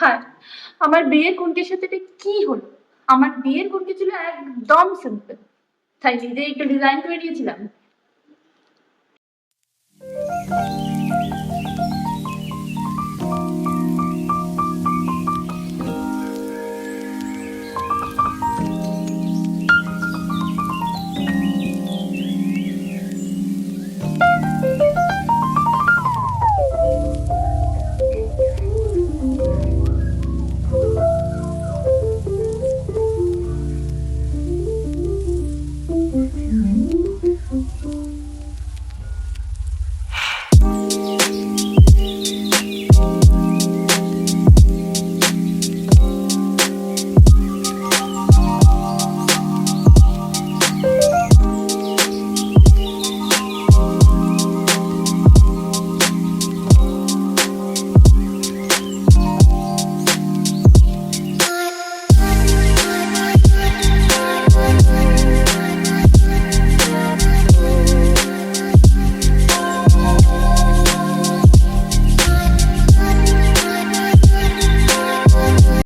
হ্যাঁ আমার বিয়ের কুনকের সাথে এটা কি হলো? আমার বিয়ের কুনকে ছিল একদম সিম্পল তাই নিজে একটু ডিজাইন করে নিয়েছিলাম।